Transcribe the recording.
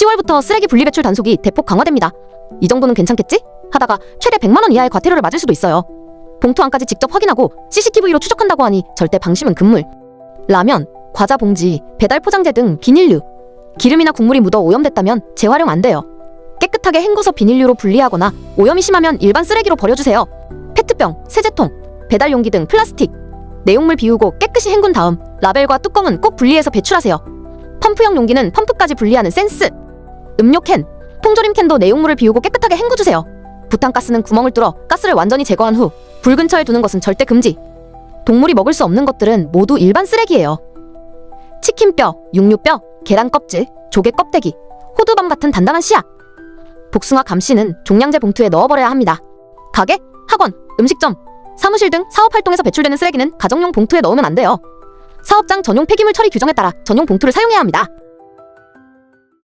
10월부터 쓰레기 분리 배출 단속이 대폭 강화됩니다. 이 정도는 괜찮겠지? 하다가 최대 100만 원 이하의 과태료를 맞을 수도 있어요. 봉투 안까지 직접 확인하고 CCTV로 추적한다고 하니 절대 방심은 금물. 라면, 과자 봉지, 배달 포장재 등 비닐류, 기름이나 국물이 묻어 오염됐다면 재활용 안 돼요. 깨끗하게 헹궈서 비닐류로 분리하거나 오염이 심하면 일반 쓰레기로 버려주세요. 페트병, 세제통, 배달 용기 등 플라스틱, 내용물 비우고 깨끗이 헹군 다음 라벨과 뚜껑은 꼭 분리해서 배출하세요. 펌프형 용기는 펌프까지 분리하는 센스. 음료 캔, 통조림 캔도 내용물을 비우고 깨끗하게 헹궈주세요. 부탄가스는 구멍을 뚫어 가스를 완전히 제거한 후 불 근처에 두는 것은 절대 금지. 동물이 먹을 수 없는 것들은 모두 일반 쓰레기예요. 치킨뼈, 육류뼈, 계란 껍질, 조개 껍데기, 호두밤 같은 단단한 씨앗. 복숭아 감씨는 종량제 봉투에 넣어버려야 합니다. 가게, 학원, 음식점, 사무실 등 사업 활동에서 배출되는 쓰레기는 가정용 봉투에 넣으면 안 돼요. 사업장 전용 폐기물 처리 규정에 따라 전용 봉투를 사용해야 합니다.